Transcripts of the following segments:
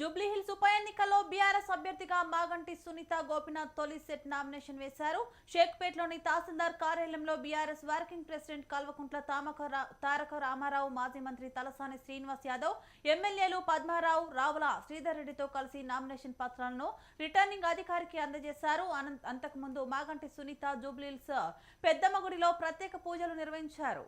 జూబ్లీహిల్స్ ఉప ఎన్నికల్లో బీఆర్ఎస్ అభ్యర్థిగా మాగంటి సునీత గోపినాథ్ తొలి సెట్ నామినేషన్ వేశారు. షేక్పేట్లోని తహసీల్దార్ కార్యాలయంలో బీఆర్ఎస్ వర్కింగ్ ప్రెసిడెంట్ కల్వకుంట్ల తామక తారక రామారావు మాజీ మంత్రి తలసాని శ్రీనివాస్ యాదవ్ ఎమ్మెల్యేలు పద్మారావు రావుల శ్రీధర్ రెడ్డితో కలిసి నామినేషన్ పత్రాలను రిటర్నింగ్ అధికారికి అందజేశారు. అంతకుముందు మాగంటి సునీత జూబ్లీహిల్స్ పెద్దమ్మగుడిలో ప్రత్యేక పూజలు నిర్వహించారు.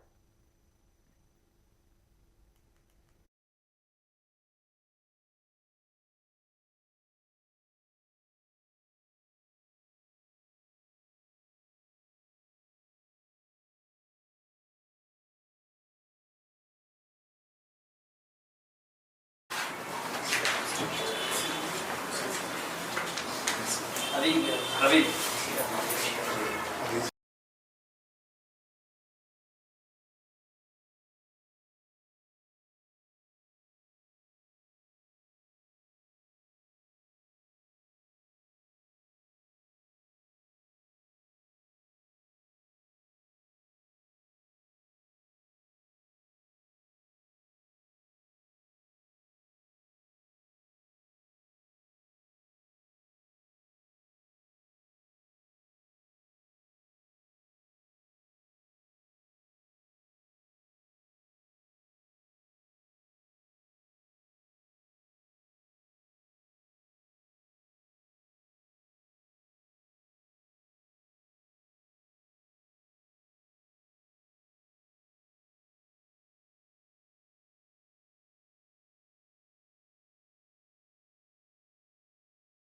అది రవి